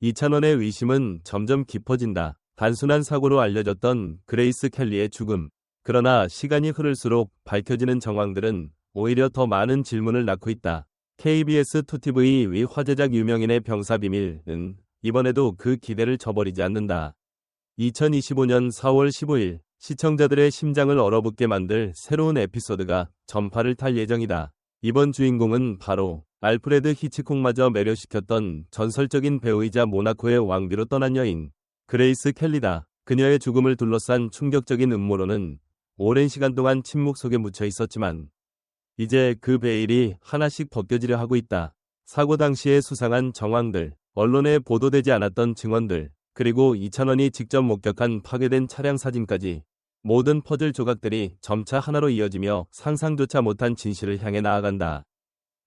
이찬원의 의심은 점점 깊어진다. 단순한 사고로 알려졌던 그레이스 켈리의 죽음. 그러나 시간이 흐를수록 밝혀지는 정황들은 오히려 더 많은 질문을 낳고 있다. KBS 2TV 위 화제작 유명인의 병사 비밀은 이번에도 그 기대를 저버리지 않는다. 2025년 4월 15일 시청자들의 심장을 얼어붙게 만들 새로운 에피소드가 전파를 탈 예정이다. 이번 주인공은 바로 알프레드 히치콕마저 매료시켰던 전설적인 배우이자 모나코의 왕비로 떠난 여인 그레이스 켈리다. 그녀의 죽음을 둘러싼 충격적인 음모론은 오랜 시간 동안 침묵 속에 묻혀 있었지만 이제 그 베일이 하나씩 벗겨지려 하고 있다. 사고 당시에 수상한 정황들, 언론에 보도되지 않았던 증언들, 그리고 이찬원이 직접 목격한 파괴된 차량 사진까지 모든 퍼즐 조각들이 점차 하나로 이어지며 상상조차 못한 진실을 향해 나아간다.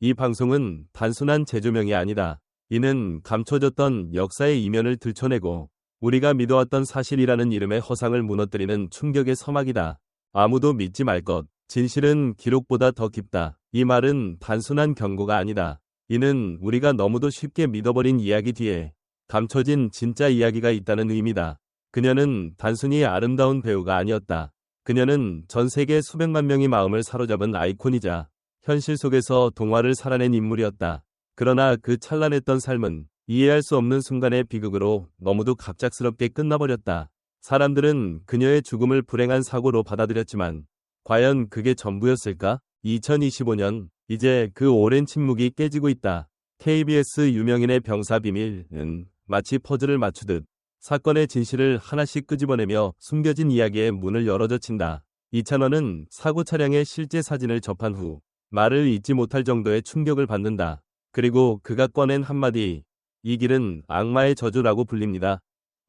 이 방송은 단순한 재조명이 아니다. 이는 감춰졌던 역사의 이면을 들춰내고 우리가 믿어왔던 사실이라는 이름의 허상을 무너뜨리는 충격의 서막이다. 아무도 믿지 말 것. 진실은 기록보다 더 깊다. 이 말은 단순한 경고가 아니다. 이는 우리가 너무도 쉽게 믿어버린 이야기 뒤에 감춰진 진짜 이야기가 있다는 의미다. 그녀는 단순히 아름다운 배우가 아니었다. 그녀는 전 세계 수백만 명의 마음을 사로잡은 아이콘이자 현실 속에서 동화를 살아낸 인물이었다. 그러나 그 찬란했던 삶은 이해할 수 없는 순간의 비극으로 너무도 갑작스럽게 끝나버렸다. 사람들은 그녀의 죽음을 불행한 사고로 받아들였지만 과연 그게 전부였을까? 2025년 이제 그 오랜 침묵이 깨지고 있다. KBS 유명인의 병사 비밀은 마치 퍼즐을 맞추듯 사건의 진실을 하나씩 끄집어내며 숨겨진 이야기의 문을 열어젖힌다. 이찬원은 사고 차량의 실제 사진을 접한 후 말을 잊지 못할 정도의 충격을 받는다. 그리고 그가 꺼낸 한마디 이 길은 악마의 저주라고 불립니다.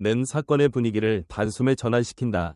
는 사건의 분위기를 단숨에 전환시킨다.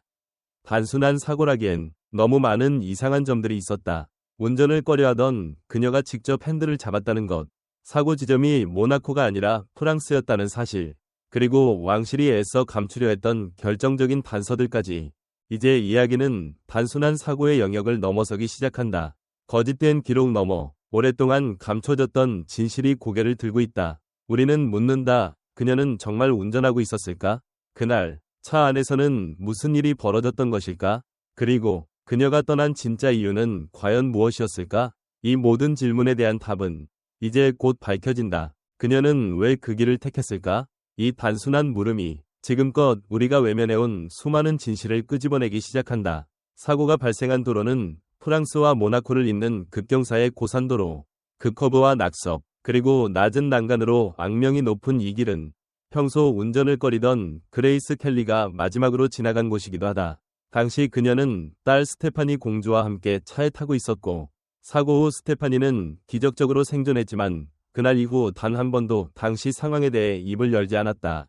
단순한 사고라기엔 너무 많은 이상한 점들이 있었다. 운전을 꺼려하던 그녀가 직접 핸들을 잡았다는 것. 사고 지점이 모나코가 아니라 프랑스였다는 사실. 그리고 왕실이 애써 감추려 했던 결정적인 단서들까지. 이제 이야기는 단순한 사고의 영역을 넘어서기 시작한다. 거짓된 기록 넘어 오랫동안 감춰졌던 진실이 고개를 들고 있다. 우리는 묻는다. 그녀는 정말 운전하고 있었을까? 그날 차 안에서는 무슨 일이 벌어졌던 것일까? 그리고 그녀가 떠난 진짜 이유는 과연 무엇이었을까? 이 모든 질문에 대한 답은 이제 곧 밝혀진다. 그녀는 왜 그 길을 택했을까? 이 단순한 물음이 지금껏 우리가 외면해온 수많은 진실을 끄집어내기 시작한다. 사고가 발생한 도로는 프랑스와 모나코를 잇는 급경사의 고산도로, 급커브와 낙석, 그리고 낮은 난간으로 악명이 높은 이 길은 평소 운전을 꺼리던 그레이스 켈리가 마지막으로 지나간 곳이기도 하다. 당시 그녀는 딸 스테파니 공주와 함께 차에 타고 있었고 사고 후 스테파니는 기적적으로 생존했지만 그날 이후 단 한 번도 당시 상황에 대해 입을 열지 않았다.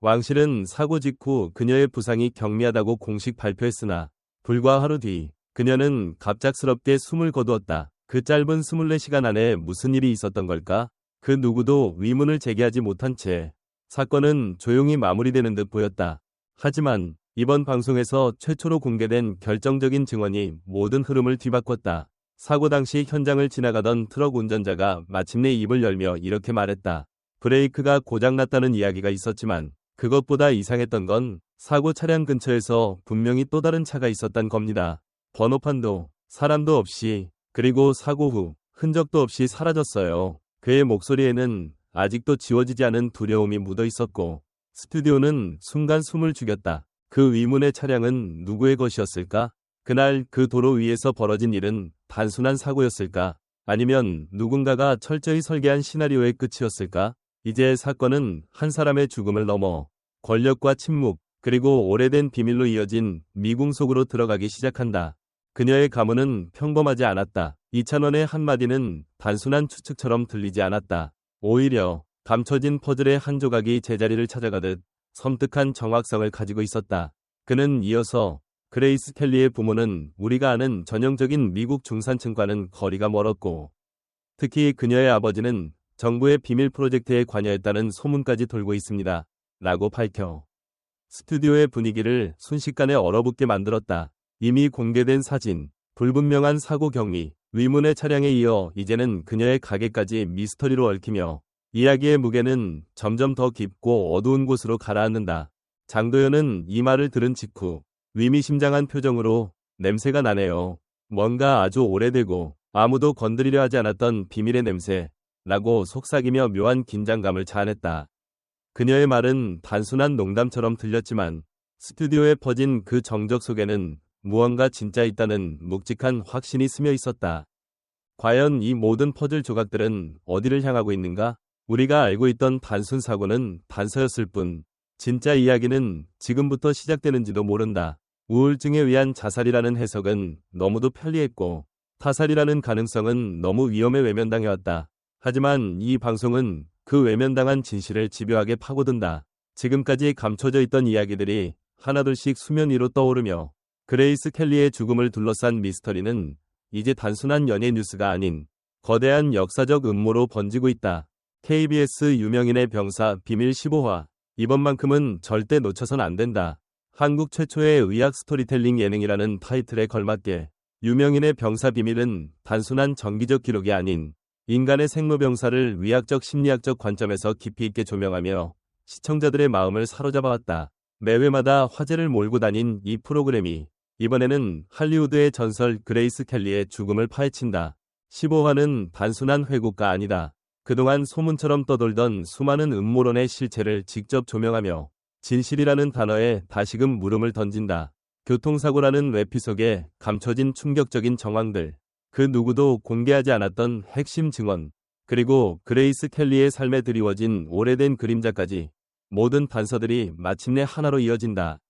왕실은 사고 직후 그녀의 부상이 경미하다고 공식 발표했으나 불과 하루 뒤 그녀는 갑작스럽게 숨을 거두었다. 그 짧은 24시간 안에 무슨 일이 있었던 걸까? 그 누구도 위문을 제기하지 못한 채 사건은 조용히 마무리되는 듯 보였다. 하지만 이번 방송에서 최초로 공개된 결정적인 증언이 모든 흐름을 뒤바꿨다. 사고 당시 현장을 지나가던 트럭 운전자가 마침내 입을 열며 이렇게 말했다. 브레이크가 고장났다는 이야기가 있었지만 그것보다 이상했던 건 사고 차량 근처에서 분명히 또 다른 차가 있었단 겁니다. 번호판도 사람도 없이 그리고 사고 후 흔적도 없이 사라졌어요. 그의 목소리에는 아직도 지워지지 않은 두려움이 묻어 있었고 스튜디오는 순간 숨을 죽였다. 그 위문의 차량은 누구의 것이었을까? 그날 그 도로 위에서 벌어진 일은 단순한 사고였을까? 아니면 누군가가 철저히 설계한 시나리오의 끝이었을까? 이제 사건은 한 사람의 죽음을 넘어 권력과 침묵, 그리고 오래된 비밀로 이어진 미궁 속으로 들어가기 시작한다. 그녀의 가문은 평범하지 않았다. 이찬원의 한마디는 단순한 추측처럼 들리지 않았다. 오히려 감춰진 퍼즐의 한 조각이 제자리를 찾아가듯 섬뜩한 정확성을 가지고 있었다. 그는 이어서 그레이스 켈리의 부모는 우리가 아는 전형적인 미국 중산층과는 거리가 멀었고 특히 그녀의 아버지는 정부의 비밀 프로젝트에 관여했다는 소문까지 돌고 있습니다. 라고 밝혀 스튜디오의 분위기를 순식간에 얼어붙게 만들었다. 이미 공개된 사진, 불분명한 사고 경위, 위문의 차량에 이어 이제는 그녀의 가게까지 미스터리로 얽히며 이야기의 무게는 점점 더 깊고 어두운 곳으로 가라앉는다. 장도연은 이 말을 들은 직후 위미심장한 표정으로 냄새가 나네요. 뭔가 아주 오래되고 아무도 건드리려 하지 않았던 비밀의 냄새 라고 속삭이며 묘한 긴장감을 자아냈다. 그녀의 말은 단순한 농담처럼 들렸지만 스튜디오에 퍼진 그 정적 속에는 무언가 진짜 있다는 묵직한 확신이 스며 있었다. 과연 이 모든 퍼즐 조각들은 어디를 향하고 있는가? 우리가 알고 있던 단순 사고는 단서였을 뿐, 진짜 이야기는 지금부터 시작되는지도 모른다. 우울증에 의한 자살이라는 해석은 너무도 편리했고, 타살이라는 가능성은 너무 위험에 외면당해왔다. 하지만 이 방송은 그 외면당한 진실을 집요하게 파고든다. 지금까지 감춰져 있던 이야기들이 하나둘씩 수면 위로 떠오르며 그레이스 켈리의 죽음을 둘러싼 미스터리는 이제 단순한 연예 뉴스가 아닌 거대한 역사적 음모로 번지고 있다. KBS 유명인의 병사 비밀 15화 이번만큼은 절대 놓쳐선 안 된다. 한국 최초의 의학 스토리텔링 예능이라는 타이틀에 걸맞게 유명인의 병사 비밀은 단순한 정기적 기록이 아닌 인간의 생로병사를 의학적 심리학적 관점에서 깊이 있게 조명하며 시청자들의 마음을 사로잡아왔다. 매회마다 화제를 몰고 다닌 이 프로그램이 이번에는 할리우드의 전설 그레이스 켈리의 죽음을 파헤친다. 15화는 단순한 회고가 아니다. 그동안 소문처럼 떠돌던 수많은 음모론의 실체를 직접 조명하며 진실이라는 단어에 다시금 물음을 던진다. 교통사고라는 외피 속에 감춰진 충격적인 정황들, 그 누구도 공개하지 않았던 핵심 증언, 그리고 그레이스 켈리의 삶에 드리워진 오래된 그림자까지 모든 단서들이 마침내 하나로 이어진다.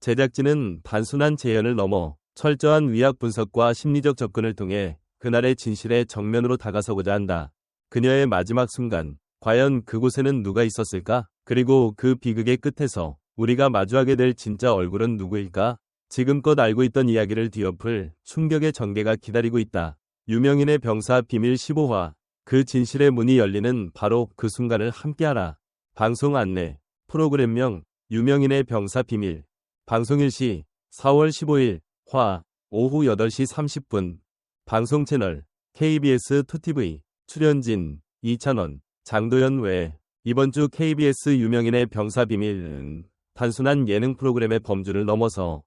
제작진은 단순한 재현을 넘어 철저한 위학 분석과 심리적 접근을 통해 그날의 진실에 정면으로 다가서고자 한다. 그녀의 마지막 순간, 과연 그곳에는 누가 있었을까? 그리고 그 비극의 끝에서 우리가 마주하게 될 진짜 얼굴은 누구일까? 지금껏 알고 있던 이야기를 뒤엎을 충격의 전개가 기다리고 있다. 유명인의 병사 비밀 15화. 그 진실의 문이 열리는 바로 그 순간을 함께하라. 방송 안내. 프로그램명 유명인의 병사 비밀. 방송일 시 4월 15일 화 오후 8시 30분. 방송 채널 KBS 2TV. 출연진 이찬원, 장도연 외 이번 주 KBS 유명인의 병사 비밀은 단순한 예능 프로그램의 범주를 넘어서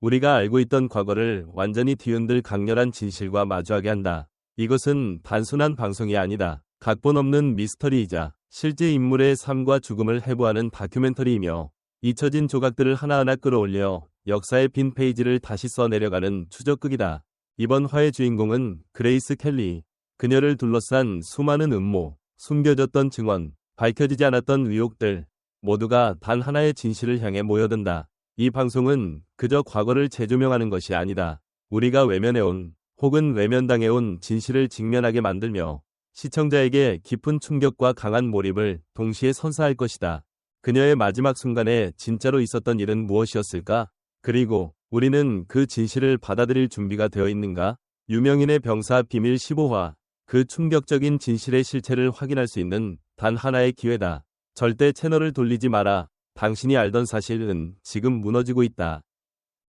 우리가 알고 있던 과거를 완전히 뒤흔들 강렬한 진실과 마주하게 한다. 이것은 단순한 방송이 아니다. 각본 없는 미스터리이자 실제 인물의 삶과 죽음을 해부하는 다큐멘터리이며 잊혀진 조각들을 하나하나 끌어올려 역사의 빈 페이지를 다시 써내려가는 추적극이다. 이번 화의 주인공은 그레이스 켈리. 그녀를 둘러싼 수많은 음모, 숨겨졌던 증언, 밝혀지지 않았던 의혹들 모두가 단 하나의 진실을 향해 모여든다. 이 방송은 그저 과거를 재조명하는 것이 아니다. 우리가 외면해온 혹은 외면당해온 진실을 직면하게 만들며 시청자에게 깊은 충격과 강한 몰입을 동시에 선사할 것이다. 그녀의 마지막 순간에 진짜로 있었던 일은 무엇이었을까? 그리고 우리는 그 진실을 받아들일 준비가 되어 있는가? 유명인의 병사 비밀 15화 그 충격적인 진실의 실체를 확인할 수 있는 단 하나의 기회다. 절대 채널을 돌리지 마라. 당신이 알던 사실은 지금 무너지고 있다.